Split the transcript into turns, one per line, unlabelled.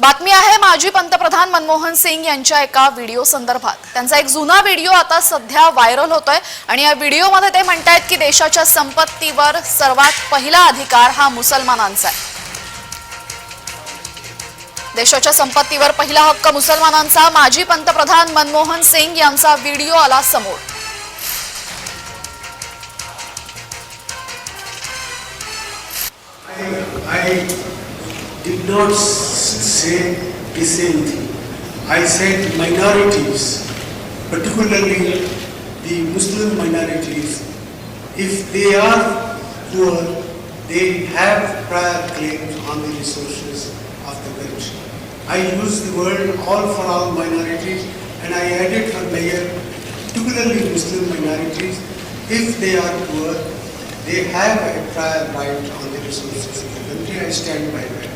बातमी आहे माजी पंतप्रधान मनमोहन सिंग यांच्या एका व्हिडिओ संदर्भात. त्यांचा एक जुना व्हिडिओ आता सध्या व्हायरल होतोय आणि या व्हिडिओमध्ये ते म्हणतायत की देशाच्या संपत्तीवर सर्वात पहिला अधिकार हा मुसलमानांचा आहे. देशाच्या संपत्तीवर पहिला हक्क मुसलमानांचा माजी पंतप्रधान मनमोहन सिंग यांचा व्हिडिओ आला समोर.
I did not say the same thing. I said minorities, particularly the Muslim minorities, if they are poor, they have prior claims on the resources of the country. I use the word all for all minorities and I added for mayor, particularly Muslim minorities, if they are poor, they have a prior right on the resources of the country. I stand by that.